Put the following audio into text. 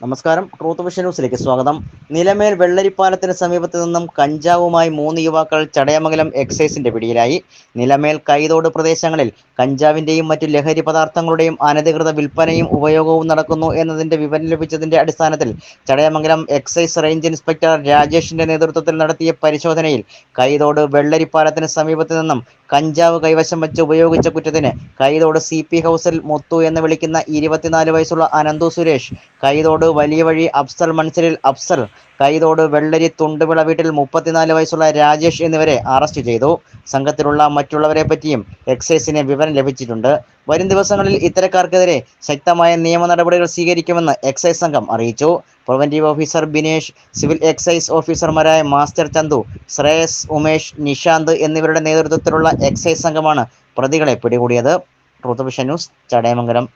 നമസ്കാരം. Truth vision ന്യൂസിലേക്ക് സ്വാഗതം. നിലമേൽ വെള്ളരിപ്പാലത്തിന് സമീപത്ത് നിന്നും കഞ്ചാവുമായി മൂന്ന് യുവാക്കൾ ചടയമംഗലം എക്സൈസിന്റെ പിടിയിലായി. നിലമേൽ കൈതോട് പ്രദേശങ്ങളിൽ കഞ്ചാവിന്റെയും മറ്റു ലഹരി പദാർത്ഥങ്ങളുടെയും അനധികൃത വിൽപ്പനയും ഉപയോഗവും നടക്കുന്നു എന്നതിന്റെ വിവരം ലഭിച്ചതിന്റെ അടിസ്ഥാനത്തിൽ ചടയമംഗലം എക്സൈസ് റേഞ്ച് ഇൻസ്പെക്ടർ രാജേഷിന്റെ നേതൃത്വത്തിൽ നടത്തിയ പരിശോധനയിൽ കൈതോട് വെള്ളരിപ്പാലത്തിന് സമീപത്ത് നിന്നും കഞ്ചാവ് കൈവശം വെച്ച് ഉപയോഗിച്ച കുറ്റത്തിന് കൈതോട് സി ഹൗസിൽ മുത്തു എന്ന് വിളിക്കുന്ന ഇരുപത്തിനാല് വയസ്സുള്ള അനന്തു സുരേഷ് കൈതോട് വലിയ വഴി അഫ്സൽ മൺസിലിൽ അഫ്സൽ. കൈതോട് വെള്ളരി തുണ്ടുവിള വീട്ടിൽ മുപ്പത്തിനാല് വയസ്സുള്ള രാജേഷ് എന്നിവരെ അറസ്റ്റ് ചെയ്തു. സംഘത്തിലുള്ള മറ്റുള്ളവരെ പറ്റിയും എക്സൈസിന് വിവരം ലഭിച്ചിട്ടുണ്ട്. വരും ദിവസങ്ങളിൽ ഇത്തരക്കാർക്കെതിരെ ശക്തമായ നിയമ നടപടികൾ സ്വീകരിക്കുമെന്ന് എക്സൈസ് സംഘം അറിയിച്ചു. Preventive officer Binesh civil excise ഓഫീസർമാരായ മാസ്റ്റർ ചന്തു ശ്രേയസ് ഉമേഷ് നിഷാന്ത് എന്നിവരുടെ നേതൃത്വത്തിലുള്ള എക്സൈസ് സംഘമാണ് പ്രതികളെ പിടികൂടിയത്. ന്യൂസ് ചടയമംഗലം.